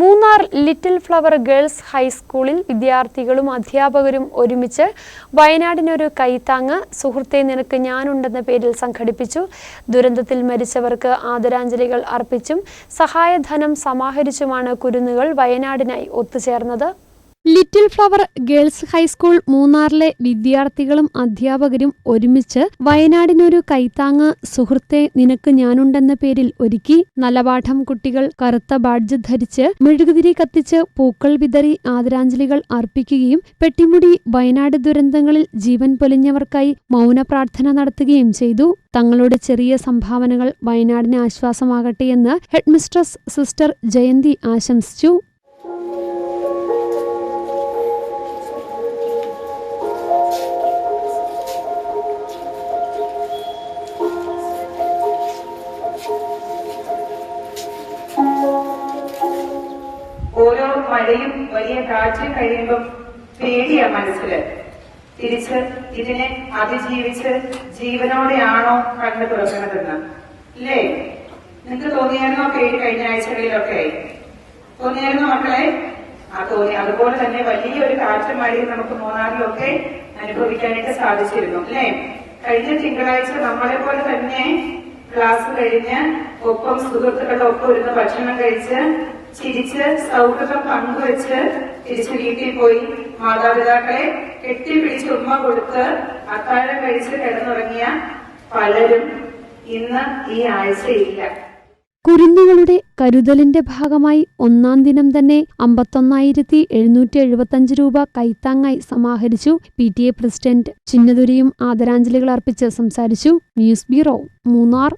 Munnar little flower girls ഹൈസ്കൂളിൽ വിദ്യാർത്ഥികളും അധ്യാപകരും ഒരുമിച്ച് വയനാടിനൊരു കൈത്താങ്ങ് സുഹൃത്തെ നിനക്ക് ഞാനുണ്ടെന്ന പേരിൽ സംഘടിപ്പിച്ചു. ദുരന്തത്തിൽ മരിച്ചവർക്ക് ആദരാഞ്ജലികൾ അർപ്പിച്ചും സഹായധനം സമാഹരിച്ചുമാണ് കുരുന്നുകൾ വയനാടിനായി ഒത്തുചേർന്നത്. Little flower girls high school മൂന്നാറിലെ വിദ്യാർത്ഥികളും അധ്യാപകരും ഒരുമിച്ച് വയനാടിനൊരു കൈത്താങ്ങ് സുഹൃത്തെ നിനക്ക് ഞാനുണ്ടെന്ന പേരിൽ ഒരുക്കി നലപാഠം കുട്ടികൾ കറുത്ത ബാഡ്ജ് ധരിച്ച് മെഴുകുതിരി കത്തിച്ച് പൂക്കൾ വിതറി ആദരാഞ്ജലികൾ അർപ്പിക്കുകയും പെട്ടിമുടി വയനാട് ദുരന്തങ്ങളിൽ ജീവൻ പൊലിഞ്ഞവർക്കായി മൗനപ്രാർത്ഥന നടത്തുകയും ചെയ്തു. തങ്ങളുടെ ചെറിയ സംഭാവനകൾ വയനാടിന് ആശ്വാസമാകട്ടെയെന്ന് ഹെഡ്മിസ്ട്രസ് സിസ്റ്റർ ജയന്തി ആശംസിച്ചു. മഴയും വലിയ കാറ്റും കഴിയുമ്പം പേടിയാ മനസ്സിൽ തിരിച്ച് ഇതിനെ അതിജീവിച്ച് ജീവനോടെയാണോ കണ്ണ് തുറക്കണതെന്ന് ഇല്ലേ? നിങ്ങൾക്ക് തോന്നിയായിരുന്നോ പേടി കഴിഞ്ഞ ആഴ്ചകളിലൊക്കെ? തോന്നിയായിരുന്നോ മക്കളെ? ആ തോന്നി. അതുപോലെ തന്നെ വലിയൊരു കാറ്റും മഴയും നമുക്ക് മൂന്നാറിലൊക്കെ അനുഭവിക്കാനായിട്ട് സാധിച്ചിരുന്നു അല്ലേ? കഴിഞ്ഞ തിങ്കളാഴ്ച നമ്മളെ പോലെ തന്നെ ക്ലാസ് കഴിഞ്ഞ് ഒപ്പം സുഹൃത്തുക്കളുടെ ഒപ്പം ഇരുന്ന് ഭക്ഷണം കഴിച്ച് ചിരിച്ച് സൗഹൃദം പങ്കുവെച്ച് തിരിച്ച് വീട്ടിൽ പോയി. മാതാപിതാക്കളെ കെട്ടിപ്പിടിച്ച് ഉമ്മ കൊടുത്ത് അത്താഴം കഴിച്ച് കിടന്നുറങ്ങിയ പലരും ഇന്ന് ഈ ആഴ്ചയില്ല. കുരുന്നുകളുടെ കരുതലിന്റെ ഭാഗമായി ഒന്നാം ദിനം തന്നെ അമ്പത്തൊന്നായിരത്തി എഴുന്നൂറ്റി എഴുപത്തഞ്ച് രൂപ കൈത്താങ്ങായി സമാഹരിച്ചു പി ടി എ പ്രസിഡന്റ്. ചിന്നതുരിയും ആദരാഞ്ജലികൾ അർപ്പിച്ച് സംസാരിച്ചു ന്യൂസ് ബ്യൂറോ മൂന്നാർ.